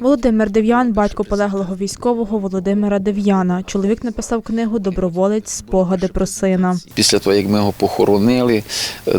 Володимир Дев'ян, батько полеглого військового Володимира Дев'яна. Чоловік написав книгу Доброволець спогади про сина. Після того, як ми його похоронили, е,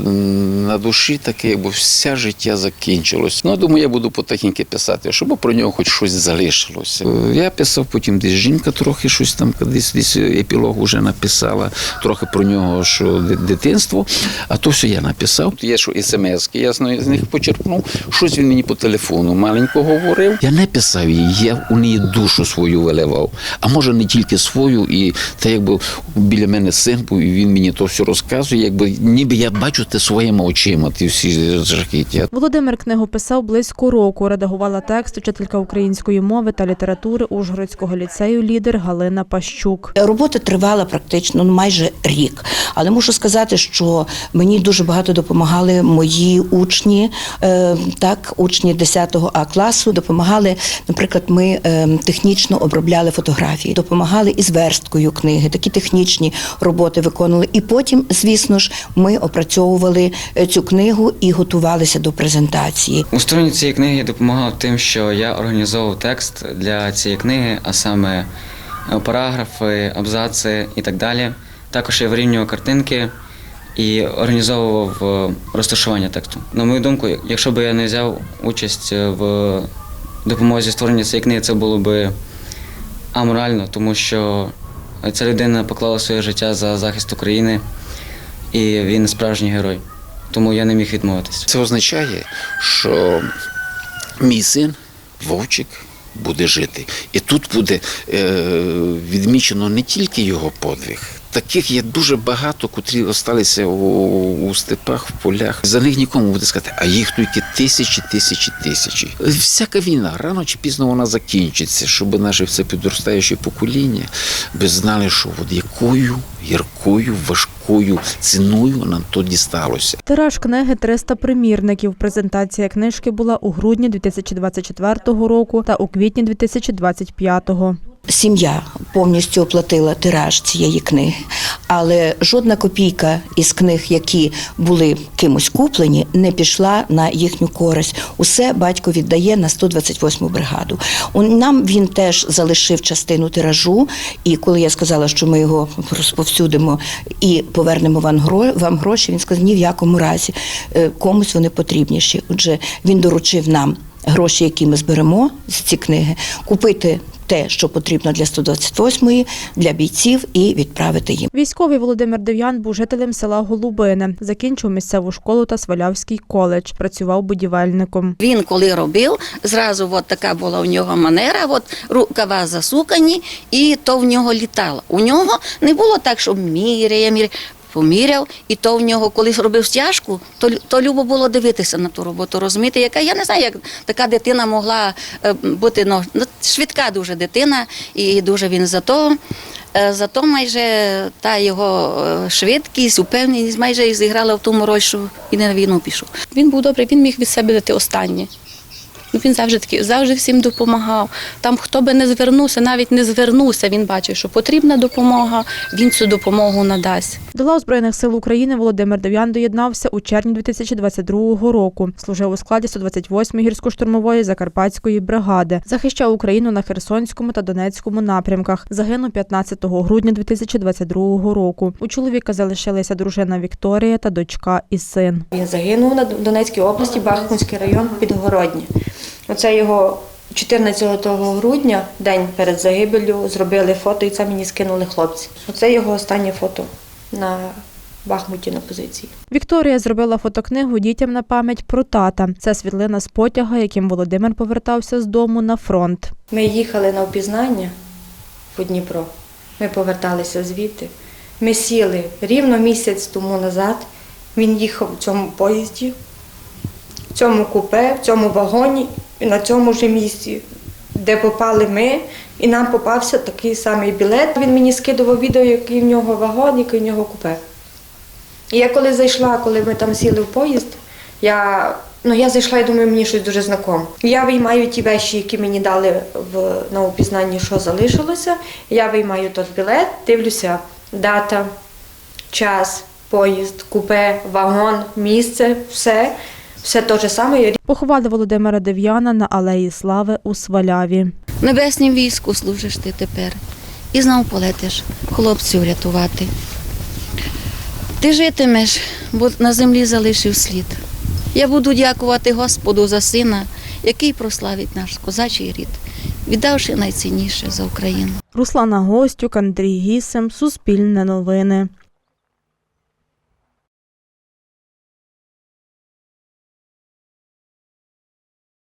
на душі таке, якби все життя закінчилось. Ну, думаю, я буду потихеньки писати, щоб про нього хоч щось залишилося. Е, Я писав, потім десь жінка трохи щось там, десь, десь епілог вже написала, трохи про нього, що дитинство. А то все я написав. Є що смс-ки, я з них- з них почерпнув. Щось він мені по телефону маленько говорив. Я не писав її, я у неї душу свою виливав. А може не тільки свою, і те, якби біля мене син був, і він мені то все розказує, якби ніби я бачу те своїми очима, ті всі жахіття. Володимир книгу писав близько року. Редагувала текст учителька української мови та літератури Ужгородського ліцею лідер Галина Пащук. Робота тривала практично ну, майже рік. Але мушу сказати, що мені дуже багато допомагали мої учні, е, так, учні 10 А класу. Допомагали, наприклад, ми е, технічно обробляли фотографії, допомагали із версткою книги, такі технічні роботи виконували. І потім, звісно ж, ми опрацьовували е, цю книгу і готувалися до презентації. У створенні цієї книги я допомагав тим, що я організовував текст для цієї книги, а саме е, параграфи, абзаци і так далі. Також я вирівнював картинки і організовував е, розташування тексту. На мою думку, якщо б я не взяв участь е, в допомозі створення цієї книги, це було б аморально, тому що ця людина поклала своє життя за захист України, і він справжній герой. Тому я не міг відмовитися. Це означає, що мій син Вовчик буде жити. І тут буде е, відмічено не тільки його подвиг. Таких є дуже багато, котрі залишилися у, у степах, в полях. За них нікому буде сказати, а їх тільки тисячі, тисячі, тисячі. Всяка війна рано чи пізно вона закінчиться, щоб наше все підростаюче покоління би знали, що от якою гіркою, важкою ціною нам то дісталося. Тираж книги 300 примірників. Презентація книжки була у грудні 2024 року та у квітні 2025. Сім'я повністю оплатила тираж цієї книги, але жодна копійка із книг, які були кимось куплені, не пішла на їхню користь. Усе батько віддає на 128-му бригаду. Нам він теж залишив частину тиражу, і коли я сказала, що ми його розповсюдимо і повернемо вам гроші, він сказав, ні в якому разі е, комусь вони потрібніші. Отже, він доручив нам гроші, які ми зберемо з ці книги, купити те, що потрібно для 128-ї, для бійців, і відправити їм. Військовий Володимир Дев'ян був жителем села Голубине. Закінчив місцеву школу та Свалявський коледж. Працював будівельником. Він коли робив, зразу от така була у нього манера, от рукава засукані, і то в нього літало. У нього не було так, що міряє, міряє. Поміряв, і то в нього, коли робив стяжку, то, то любо було дивитися на ту роботу, розумієте, яка я не знаю, як така дитина могла е, бути ну, ну, швидка дуже дитина, і дуже він зато, е, зато майже та його е, швидкість, упевненість майже і зіграла в тому роль, що він на війну пішов. Він був добрий, він міг від себе дати останнє. Ну, він завжди такий, завжди всім допомагав. Там хто би не звернувся, навіть не звернувся, він бачив, що потрібна допомога, він цю допомогу надасть. До лав Збройних сил України Володимир Дев'ян доєднався у червні 2022 року. Служив у складі 128-ї гірсько-штурмової Закарпатської бригади. Захищав Україну на Херсонському та Донецькому напрямках. Загинув 15 грудня 2022 року. У чоловіка залишилися дружина Вікторія та дочка і син. Він загинув на Донецькій області, Бахмутський район, Підгородні. Оце його 14 грудня, день перед загибелью, зробили фото і це мені скинули хлопці. Оце його останнє фото на Бахмуті на позиції. Вікторія зробила фотокнигу дітям на пам'ять про тата. Це світлина з потяга, яким Володимир повертався з дому на фронт. Ми їхали на впізнання по Дніпро. Ми поверталися звідти. Ми сіли рівно місяць тому назад. Він їхав в цьому поїзді, в цьому купе, в цьому вагоні на цьому ж місці, де попали ми, і нам попався такий самий білет. Він мені скидував відео, який в нього вагон, який в нього купе. І я коли зайшла, коли ми там сіли в поїзд, я, ну, я зайшла і думаю, мені щось дуже знакоме. Я виймаю ті вещі, які мені дали в, на упізнанні, що залишилося. Я виймаю той білет, дивлюся, дата, час, поїзд, купе, вагон, місце, все. Все те ж саме. Поховали Володимира Дев'яна на Алеї Слави у Сваляві. В небеснім війську служиш ти тепер. І знов полетиш хлопців рятувати. Ти житимеш, бо на землі залишив слід. Я буду дякувати Господу за сина, який прославить наш козачий рід, віддавши найцінніше за Україну. Руслана Гостюк, Андрій Гісем, Суспільне новини.